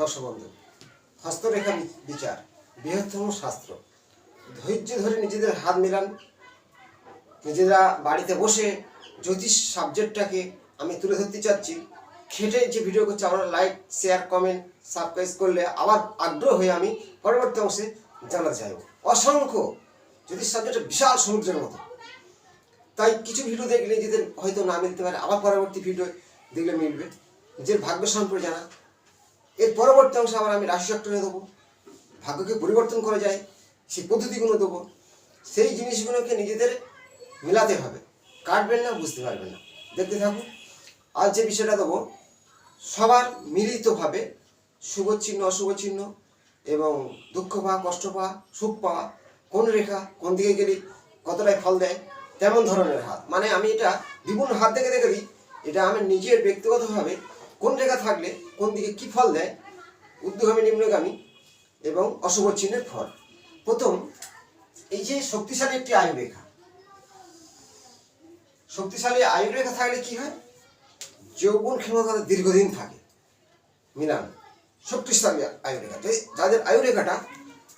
দর্শক বন্ধু হস্তরেখা বিচার, বৃহত্তম শাস্ত্র। ধৈর্য ধরে নিজেদের হাত মেলান। নিজেরা বাড়িতে বসে জ্যোতিষ সাবজেক্টটাকে আমি তুলে ধরতে চাচ্ছি। খেটে যে ভিডিও করছি আমরা লাইক শেয়ার কমেন্ট সাবস্ক্রাইব করলে আবার আগ্রহ হয়ে আমি পরবর্তী অংশে জানাতে চাইব। অসংখ্য জ্যোতিষ সাবজেক্ট বিশাল সমুদ্রের মতো। তাই কিছু ভিডিও দেখলে নিজেদের হয়তো না মিলতে পারে, আবার পরবর্তী ভিডিও দেখলে মিলবে। নিজের ভাগ্য সম্পর্কে জানা। এর পরবর্তী অংশে আবার আমি রাশি চক্রে দেবো। ভাগ্যকে পরিবর্তন করা যায়, সেই পদ্ধতিগুলো দেবো। সেই জিনিসগুলোকে নিজেদের মেলাতে হবে। কাটবেন না, বুঝতে পারবেন না। দেখতে থাকুন, আজ যে বিষয়টা দেবো, সবার মিলিতভাবে শুভ চিহ্ন অশুভ চিহ্ন এবং দুঃখ পাওয়া, কষ্ট পাওয়া, সুখ পাওয়া, কোন রেখা, কোন দিকে গেলে কতটাই ফল দেয়, তেমন ধরনের হাত। মানে আমি এটা বিভিন্ন হাত থেকে দেখে দিই, এটা আমি নিজের ব্যক্তিগতভাবে কোন রেখা থাকলে, কোন দিকে কি ফল দেয় উদ্যোগামী নিম্নগামী এবং অশুভ চিহ্নের ফল। প্রথম, এই যে শক্তিশালী একটি আয়ু রেখা শক্তিশালী আয়ু রেখা থাকলে কি হয়? যৌবন ক্ষমতা দীর্ঘদিন থাকে। মিলান, শক্তিশালী আয়ু রেখা যে যাদের আয়ু রেখাটা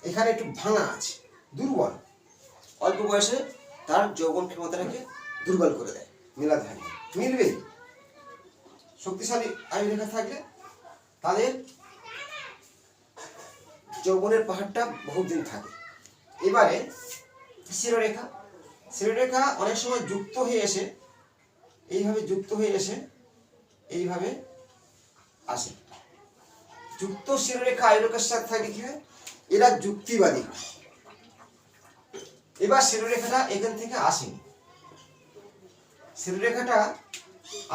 এখানে একটু ভাঙা আছে, দুর্বল, অল্প বয়সে তার যৌবন ক্ষমতাটাকে দুর্বল করে দেয় মিলা থাকে। মিলবেই শক্তিশালী আয়ু রেখা থাকলে তাদের যৌবনের পাহাড়টা বহুদিন থাকে। এবারে শিরোরেখা। শিরোরেখা অনেক সময় যুক্ত হয়ে এসে, এইভাবে যুক্ত হয়ে এসে এইভাবে আসে। যুক্ত শিরোরেখা আয়ুরেখার সাথে থাকলে কি এরা যুক্তিবাদী। এবার শিরোরেখাটা এখান থেকে আসেনি। শিরোরেখাটা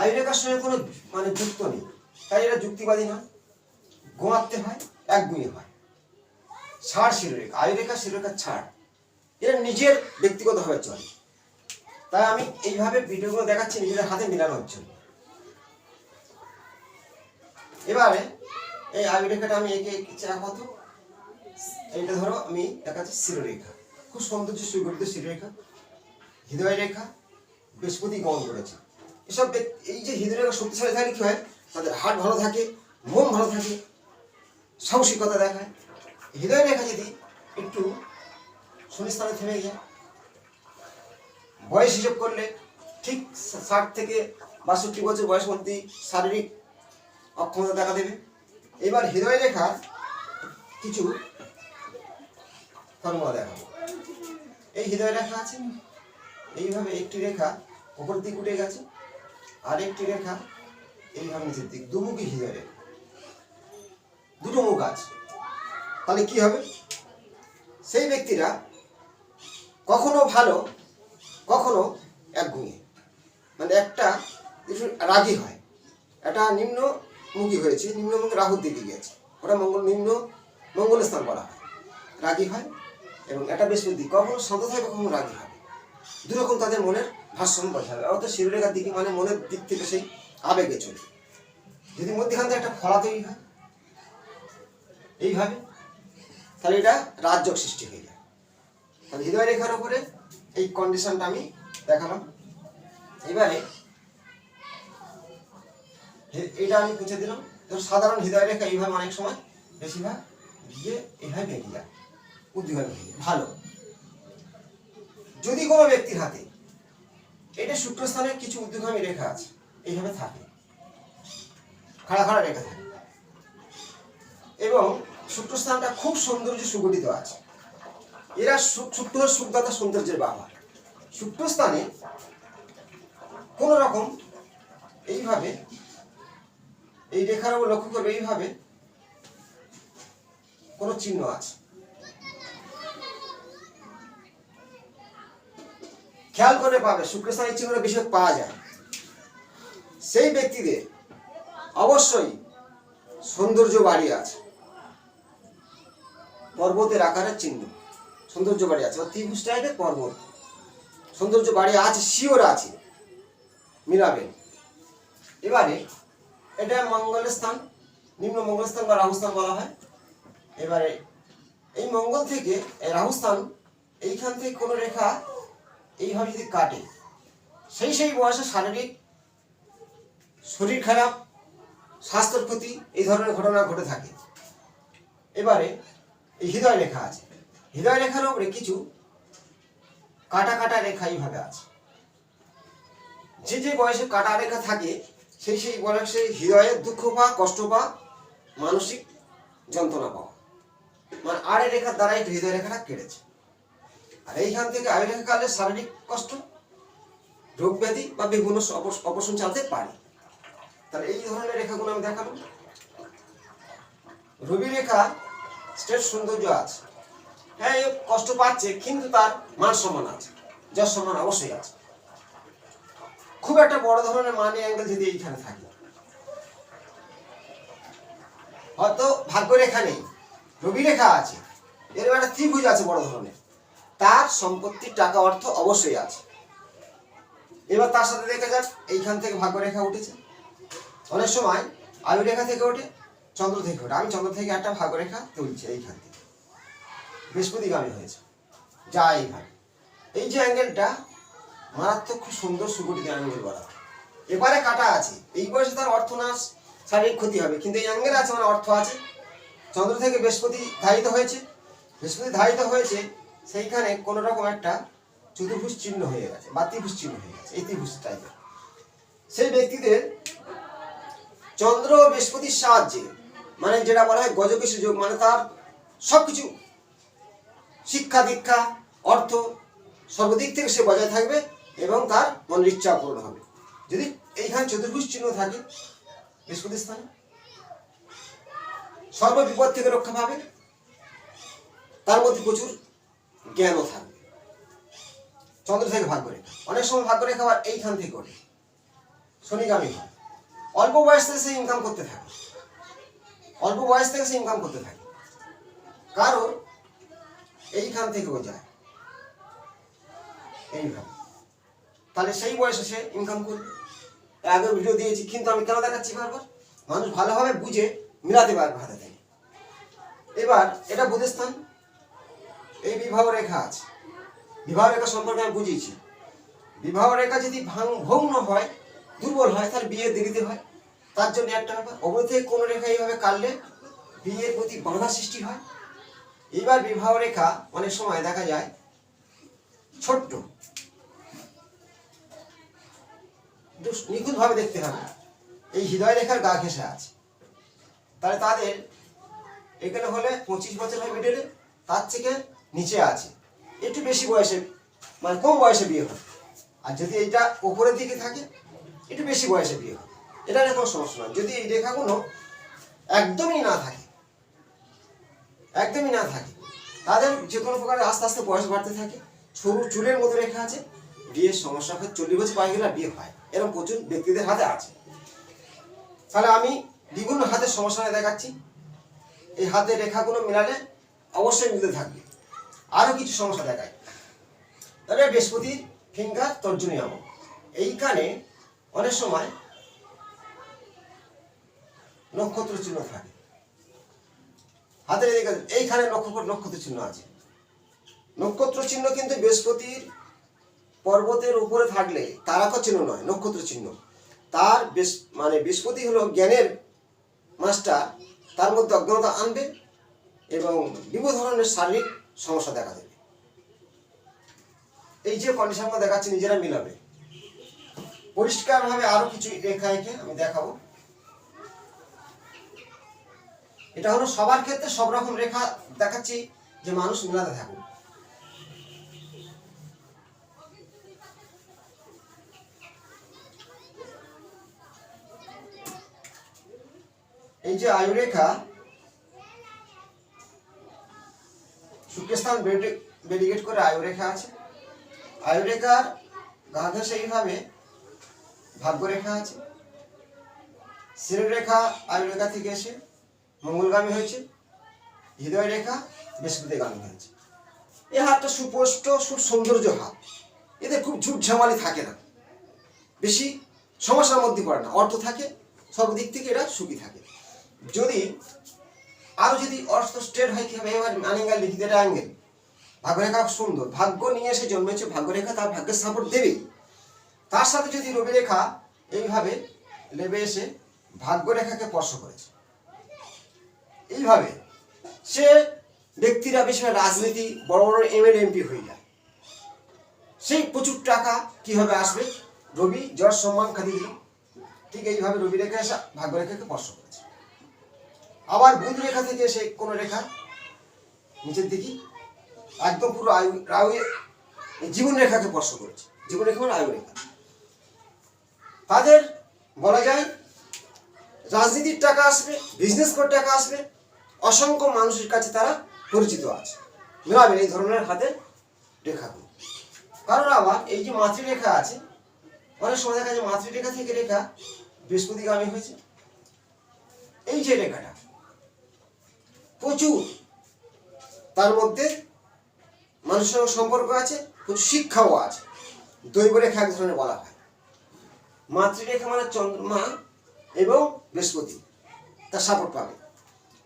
আয়ুরেখার সঙ্গে কোনো মানে যুক্ত নেই। তাই এটা যুক্তিবাদী নয় গোয়াতে হয়, একগুঁয়ে হয়। ছাড় শিরোরেখা আয়ুরেখা শিরোরেখা ছাড়। এটা নিজের ব্যক্তিগতভাবে চলে। তাই আমি এইভাবে ভিডিওগুলো দেখাচ্ছি নিজেদের হাতে মিলানোর জন্য। এবারে এই আয়ুরেখাটা আমি একে আপাতত। এইটা ধরো আমি দেখাচ্ছি শিরোরেখা। খুব সৌন্দর্য সুগঠিত শিরোরেখা। হৃদয় রেখা, বৃহস্পতি গমন করেছে। এসব এই যে হৃদয় রেখা শক্তিশালী থাকলে কি হয়? তাদের হার্ট ভালো থাকে, মন ভালো থাকে, সাহসিকতা দেখায়। হৃদয় রেখা যদি একটু শূন্যস্থানে থেমে যায়, বয়স হিসেব করলে ঠিক ষাট থেকে বাষট্টি বছর বয়স অবধি শারীরিক অক্ষমতা দেখা দেবে। এবার হৃদয় রেখা কিছু ফর্মুলা দেখাবো। এই হৃদয় রেখা আছে এইভাবে একটি রেখা উপর দিক উঠে গেছে। আর একটি রেখা এইভাবে নিচের দিক, দুমুখী হৃদয় রেখা দুটো মুখ আছে। তাহলে কি হবে? সেই ব্যক্তিরা কখনো ভালো, কখনো একগুঁয়ে। মানে একটা একটু রাগী হয়। এটা নিম্নমুখী হয়েছে, নিম্নমুখী রাহুর দিকে গিয়েছে। ওটা মঙ্গল, নিম্ন মঙ্গল স্থান করা হয়। রাগী হয় এবং এটা বৃহস্পতি, কখনো শান্ত থাকে কখনো রাগী হয় দুরকম তাদের মনের ভারসাম্য বোঝাবে অর্থাৎ শিরোরেখার দিকে মানে মনের দিক থেকে সেই আবেগে চলে। যদি মধ্যখান থেকে একটা ফলা তৈরি হয়, এইভাবে, তাহলে এটা রাজযোগ সৃষ্টি হয়ে যায়। তাহলে হৃদয় রেখার উপরে এই কন্ডিশনটা আমি দেখালাম। এবারে এটা আমি পুঁছে দিলাম। ধর সাধারণ হৃদয় রেখা এইভাবে অনেক সময় বেশিরভাগ গিয়ে এইভাবে বেরিয়ে যায়। উদ্দীপনা ভালো। যদি কোনো ব্যক্তির হাতে এটা শুক্রস্থানের কিছু উদ্যোগামী রেখা আছে। এইভাবে থাকে। খাড়া খাড়া রেখা থাকে। এবং শুক্রস্থানটা খুব সৌন্দর্য সুগঠিত আছে। এরা শুক্র সুখদাতা সৌন্দর্যের বাবা শুক্রস্থানে কোন রকম এইভাবে এই রেখার লক্ষ্য করবে এইভাবে কোনো চিহ্ন আছে। খেয়াল করে পাবে শুক্রস্থানের চিহ্নটা বেশি পাওয়া যায়। সেই ব্যক্তিদের অবশ্যই সৌন্দর্য বাড়ি আছে। পর্বতের আকারের চিহ্ন, সৌন্দর্য বাড়ি আছে। ত্রিভুজ টাইপের পর্বত। সৌন্দর্য বাড়ি আছে, শিওর আছে মিলাবেন এবারে এটা মঙ্গলের স্থান, নিম্ন মঙ্গলস্থান বা রাহুস্থান বলা হয়। এবারে এই মঙ্গল থেকে, এই রাহুস্থান এইখান থেকে কোনো রেখা এইভাবে যদি কাটে, সেই সেই বয়সে শারীরিক শরীর খারাপ, স্বাস্থ্যের ক্ষতি, এই ধরনের ঘটনা ঘটে থাকে। এবারে এই হৃদয় রেখা আছে। হৃদয় রেখার উপরে কিছু কাটা কাটা রেখা এইভাবে আছে। যে যে বয়সে কাটা রেখা থাকে, সেই সেই বয়সে হৃদয়ে দুঃখ পাওয়া, কষ্ট পা মানসিক যন্ত্রণা পাওয়া। মানে আড়ে রেখার দ্বারাই হৃদয় রেখাটা কেটেছে আর এইখান থেকে আড়ে রেখা কালে শারীরিক কষ্ট, রোগ ব্যাধি বা বিভিন্ন অপশন চালতে পারে। তাহলে এই ধরনের রেখাগুলো আমি দেখাবো। রবি রেখা স্টেট সৌন্দর্য আছে। হ্যাঁ কষ্ট পাচ্ছে, কিন্তু তার মান সম্মান আছে যার সম্মান অবশ্যই আছে। খুব একটা বড় ধরনের মানি অ্যাঙ্গেল যদি এইখানে থাকে। হয়তো ভাগ্য রেখা নেই রবি রেখা আছে। এর একটা ত্রিভুজ আছে বড় ধরনের। তার সম্পত্তির টাকা অর্থ অবশ্যই আছে। এবার তার সাথে দেখা যাক, এইখান থেকে ভাগ্য রেখা উঠেছে। অনেক সময় আয়ু রেখা থেকে ওঠে, চন্দ্র থেকে ওঠে। আমি চন্দ্র থেকে একটা ভাগ্য রেখা তুলছি এইখান থেকে। বৃহস্পতিগামী হয়েছে। যা এইভাবে এই যে অ্যাঙ্গেলটা, মারাত্মক খুব সুন্দর সুগঠিত অ্যাঙ্গেল বলা এবারে কাটা আছে। এই বয়সে তার অর্থ নাশ শারীরিক ক্ষতি হবে। কিন্তু এই অ্যাঙ্গেল আছে মানে অর্থ আছে। চন্দ্র থেকে বৃহস্পতি ধারিত হয়েছে। বৃহস্পতি ধারিত হয়েছে সেইখানে কোনো রকম একটা চতুর্ভুজ চিহ্ন হয়ে গেছে, বা ত্রিভুজ চিহ্ন হয়ে গেছে, এই ত্রিভুজ টাইপের সেই ব্যক্তিদের চন্দ্র ও বৃহস্পতির সাহায্যে মানে যেটা বলা হয় গজকেশ যোগ মানে তার সব কিছু শিক্ষা, দীক্ষা, অর্থ, সর্বদিক থেকে সে বজায় থাকবে এবং তার মনের ইচ্ছা পূরণ হবে। যদি এইখানে চতুর্ভুজ চিহ্ন থাকে, বৃহস্পতি স্থানে, সর্ববিপদ থেকে রক্ষা পাবে। তার মধ্যে প্রচুর জ্ঞানও থাকবে। চন্দ্র থেকে ভাগ্য রেখা অনেক সময় ভাগ্য রেখা আবার এইখান থেকে ওঠে। শনিগামী হয়। অল্প বয়স থেকে সে ইনকাম করতে থাকে। অল্প বয়স থেকে সে ইনকাম করতে থাকে। কারণ এইখান থেকেও যায়। এইভাবে। তাহলে সেই বয়সে সে ইনকাম করবে। আগে ভিডিও দিয়েছি, কিন্তু আমি কেন দেখাচ্ছি বারবার? মানুষ ভালোভাবে বুঝে মিলাতে পারবে হাতে থেকে। এবার এটা বুধস্থান। এই বিবাহ রেখা আছে। বিবাহ রেখা সম্পর্কে আমি বুঝিয়েছি। বিবাহ রেখা যদি ভগ্ন হয়, দুর্বল হয়, তাহলে বিয়ে দেরিতে হয়। তার জন্য একটা ব্যাপার থেকে কোনো রেখা এইভাবে কাটলে বিয়ের প্রতি বাধা সৃষ্টি হয়। এবার বিবাহ রেখা অনেক সময় দেখা যায় ছোট্ট। নিখুঁতভাবে দেখতে হবে। এই হৃদয় রেখার গা ঘেঁষে আছে। তাহলে তাদের এখানে হলে পঁচিশ বছর হয় মিডলে তার থেকে নিচে আছে। একটু বেশি বয়সে মানে কম বয়সে বিয়ে হয় আর যদি এটা ওপরের দিকে থাকে, একটু বেশি বয়সে বিয়ে হয় এটা নিয়ে কোনো সমস্যা নয়। যদি এই রেখাগুলো একদমই না থাকে, একদমই না থাকে, তাদের যে কোনো প্রকারে আস্তে আস্তে বয়স বাড়তে থাকে, সরু চুলের মতো রেখা আছে, বিয়ের সমস্যা হয়, চল্লিশ বছর পায়ে গেলে বিয়ে হয়, এরকম প্রচুর ব্যক্তিদের হাতে আছে। তাহলে আমি বিভিন্ন হাতের সমস্যা দেখাচ্ছি। এই হাতের রেখাগুলো মেলালে অবশ্যই মিলতে থাকবে। আরও কিছু সমস্যা দেখায়। তাহলে বৃহস্পতি ফিঙ্গার তর্জনী আমল এইখানে অনেক সময় নক্ষত্র চিহ্ন থাকে। হাতের এইখানে নক্ষত্র নক্ষত্র চিহ্ন আছে। নক্ষত্র চিহ্ন কিন্তু বৃহস্পতির পর্বতের উপরে থাকলে তারাক চিহ্ন নয়, নক্ষত্র চিহ্ন। তার মানে বৃহস্পতি হলো জ্ঞানের মাস্টার। তার মধ্যে অজ্ঞানতা আনবে এবং বিভিন্ন ধরনের শারীরিক সমস্যা দেখা দেবে। এই যে কন্ডিশনটা দেখাচ্ছে, নিজেরা মিলাবে। পরিষ্কারভাবে আরও কিছু রেখা এঁকে আমি দেখাবো। এটা হলো সবার ক্ষেত্রে সব রকম রেখা দেখাচ্ছি যে মানুষ মিলাতে থাকুক। এই যে আয়ুরেখা শুক্রস্থান বেডিগেট করে আয়ুরেখা আছে। আয়ুরেখার গা ঘেঁষে এইভাবে ভাগ্যরেখা আছে। শিরোরেখা আয়ুরেখা থেকে এসে মঙ্গলগামী হয়েছে। হৃদয় রেখা বৃহস্পতিগামী হয়েছে। এই হাতটা সুস্পষ্ট, সুসৌন্দর্য হাত। এতে খুব ঝুট ঝামালি থাকে না। বেশি সমস্যার মধ্যে পড়ে না। অর্থ থাকে সর্বদিক থেকে এরা সুখী থাকে। যদি আরও যদি অর্থ স্ট্রেট হয় কি হবে এবার আনিঙ্গাল লিখিত এটা অ্যাঙ্গেল ভাগ্যরেখা সুন্দর। ভাগ্য নিয়ে এসে জন্মেছে, ভাগ্যরেখা তার ভাগ্যের সাপোর্ট দেবেই। তার সাথে যদি রবি রেখা এইভাবে লেবে এসে ভাগ্যরেখাকে স্পর্শ করেছে। এইভাবে সে ব্যক্তিরা বেশিরভাগ রাজনীতি, বড় বড় এম এমএলএ এমপি হয়ে যায়। সেই প্রচুর টাকা কীভাবে আসবে? রবি যশ সম্মান খাদি ঠিক এইভাবে রবি রেখা এসে ভাগ্যরেখাকে স্পর্শ করেছে। আবার বুধ রেখা থেকে সে কোনো রেখা নিচের দিকে একদম পুরো আয়ু আয়ু, জীবন রেখাকে স্পর্শ করেছে। জীবন রেখা মানে আয়ু রেখা। তাদের বলা যায়, রাজনীতির টাকা আসবে বিজনেস করে টাকা আসবে, অসংখ্য মানুষের কাছে তারা পরিচিত আছে। মেলাবেন এই ধরনের হাতে রেখাগুলো কারণ আবার এই যে মাতৃরেখা আছে, অনেক সময় দেখা যায় মাতৃরেখা থেকে রেখা বৃহস্পতিগামী হয়েছে। এই যে রেখাটা প্রচুর। তার মধ্যে মানুষের সঙ্গে সম্পর্ক আছে, প্রচুর শিক্ষাও আছে। দৈব রেখা এক ধরনের বলা হয়। মাতৃরেখা মানে চন্দ্রমা এবং বৃহস্পতি তার সাপোর্ট পাবে।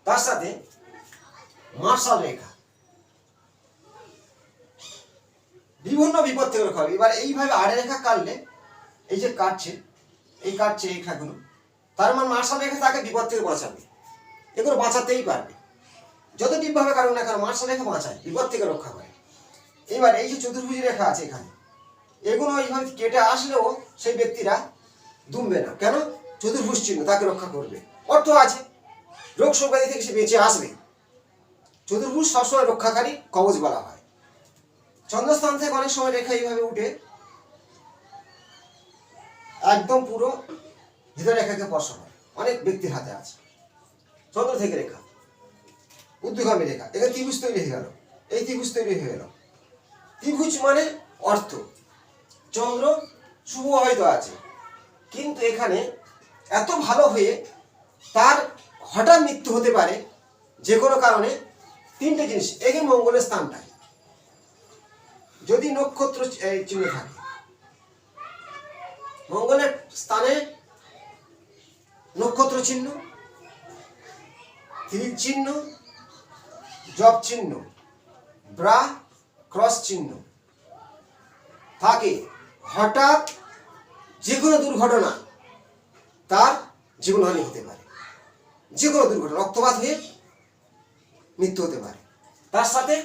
তার সাথে মার্শাল রেখা। বিভিন্ন বিপদ থেকে রক্ষা এবার এইভাবে আড়ে রেখা কাটলে, এই যে কাটছে, এই কাটছে এই রেখাগুলো, তার মানে মার্শাল রেখা তাকে বিপদ থেকে বাঁচাবে। এগুলো বাঁচাতেই পারবে। যত ডিপভাবে কারণ না কারণ মার্শাল রেখা বাঁচায় বিপদ থেকে রক্ষা করে। এবার এই যে চতুর্ভুজ রেখা আছে এখানে, এগুলো এইভাবে কেটে আসলেও সেই ব্যক্তিরা দুমবে না। কেন? চতুর্ভুজ চিহ্ন, তাকে রক্ষা করবে। অর্থ আছে। রোগ সংবাদী থেকে সে বেঁচে আসবে। চতুর্ভুজ সবসময় রক্ষাকারী কবচ বলা হয়। চন্দ্রস্থান থেকে অনেক সময় রেখা এইভাবে উঠে একদম পুরো হৃদয় রেখাকে স্পর্শ হয় অনেক ব্যক্তির হাতে আছে। চন্দ্র থেকে রেখা। উদ্যোগামী রেখা এখানে ত্রিভুজ তৈরি হয়ে গেল। এই ত্রিভুজ তৈরি হয়ে গেল। ত্রিভুজ মানে অর্থ। চন্দ্র শুভ হয়তো আছে। কিন্তু এখানে এত ভালো হয়ে তার হঠাৎ মৃত্যু হতে পারে যে কোনো কারণে তিনটে জিনিস। একে মঙ্গলের স্থানটায় যদি নক্ষত্র চি- এই চিহ্ন থাকে। মঙ্গলের স্থানে নক্ষত্র চিহ্ন চিহ্ন জব চিহ্ন, ব্রা, ক্রস চিহ্ন। থাকে হঠাৎ যে কোনো দুর্ঘটনা, তার জীবনহানি হতে পারে। যে কোনো দুর্ঘটনা, রক্তপাত হয়ে মৃত্যু হতে পারে। তার সাথে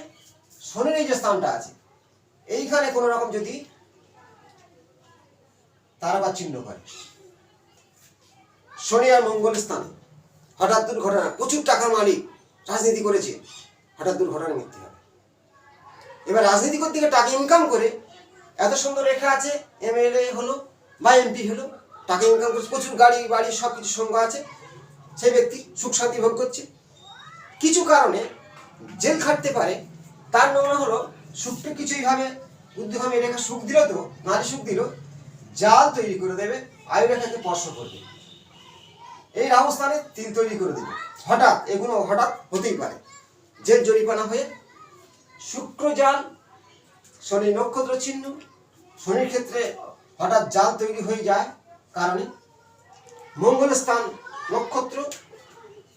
শনির এই যে স্থানটা আছে, এইখানে কোনো রকম যদি তারাবাদ চিহ্ন করে। শনি আর মঙ্গল স্থানে হঠাৎ দুর্ঘটনা, প্রচুর টাকার মালিক রাজনীতি করেছে। হঠাৎ দুর্ঘটনা মৃত্যু হবে এবার রাজনীতি করতে গিয়ে টাকা ইনকাম করে এত সুন্দর রেখা আছে, এমএলএ হলো বা এমপি হলো, টাকা ইনকাম করছে, প্রচুর গাড়ি বাড়ি সব কিছু সঙ্গ আছে, সেই ব্যক্তি সুখ শান্তি ভোগ করছে। কিছু কারণে জেল খাটতে পারে, তার নমুনা হলো সুখটা কিছু এইভাবে উদ্যোগমী রেখা সুখ দিল তো, নারী সুখ দিল, জাল তৈরি করে দেবে, আয়ু রেখাকে স্পর্শ করবে। এই অবস্থানে তিল তৈরি করে দেবে। হঠাৎ এগুলো হঠাৎ হতেই পারে। জেল জরিপানা হয়ে শুক্র জাল, শনি নক্ষত্র চিহ্ন, শনির ক্ষেত্রে হঠাৎ জাল তৈরি হয়ে যায়, কারণে মঙ্গল স্থান নক্ষত্র,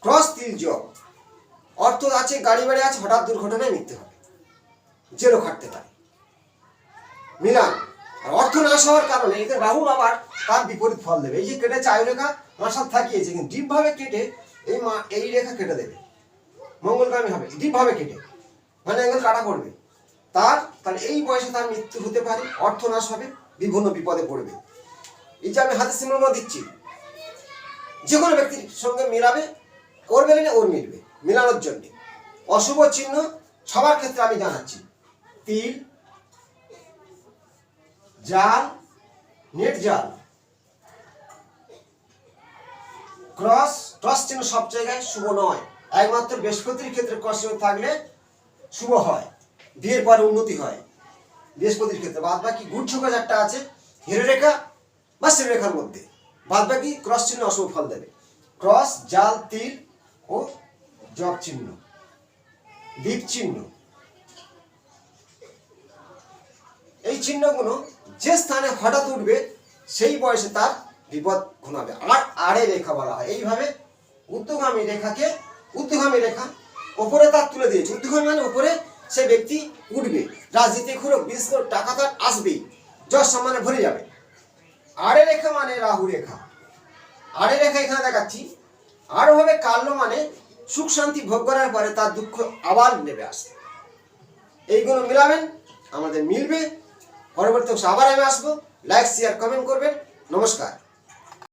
ক্রস তিল যোগ অর্থ আছে, গাড়ি বাড়ি আছে, হঠাৎ দুর্ঘটনায় মৃত্যু হবে। জেলও খাটতে পারে। মিলান, আর অর্থ না হওয়ার কারণে এতে রাহু আবার তার বিপরীত ফল দেবে। এই যে কেটে চায় রেখা মাসাল থাকিয়েছে, কিন্তু ডিপভাবে কেটে এই মা, এই রেখা কেটে দেবে। মঙ্গলগামী হবে ডিপভাবে কেটে। মানে অ্যাঙ্গেল কাটা করবে তার তাহলে এই বয়সে তার মৃত্যু হতে পারে, অর্থ নাশ হবে, বিভিন্ন বিপদে পড়বে। এই যে আমি হাতে সিনেমা দিচ্ছি, যে কোনো ব্যক্তির সঙ্গে মেলাবে, ওর মেলে ওর মিলবে, মিলানোর জন্যে। অশুভ চিহ্ন সবার ক্ষেত্রে আমি জানাচ্ছি। তিল, জাল, নেট জাল। ক্রস ক্রস চিহ্ন সব জায়গায় শুভ নয়। একমাত্র বৃহস্পতির ক্ষেত্রে চিহ্ন থাকলে শুভ হয়, বিয়ের পরে উন্নতি হয় বৃহস্পতির ক্ষেত্রে। বাদ বাকি গুড সংখ্যা চারটা আছে হিরে রেখা বা রেখার মধ্যে। বাদ বাকি ক্রস চিহ্ন অশুভ ফল দেবে। ক্রস, জাল তিল ও জব চিহ্ন, দ্বীপ চিহ্ন। এই চিহ্নগুলো যে স্থানে হঠাৎ উঠবে, সেই বয়সে তার বিপদ ঘনাবে। আর আড়ে রেখা বলা হয়। এইভাবে উদ্যোগামী রেখাকে উদ্যোগামী রেখা ওপরে তার তুলে দিয়েছে। উদ্যোগামী মানে উপরে সে ব্যক্তি উঠবে। রাজনীতি খুঁড়ো বিশেষ করে টাকা তার আসবেই। যশ সম্মানে ভরে যাবে। আড়ে রেখা মানে রাহু রেখা। আড়ে রেখা এখানে দেখাচ্ছি। আরও হবে কাল্য মানে সুখ শান্তি ভোগ করার পরে তার দুঃখ আবার নেবে আসে এইগুলো মিলাবেন, আমাদের মিলবে। পরবর্তী অংশে আবার আমি আসব। লাইক শেয়ার কমেন্ট করবেন। নমস্কার।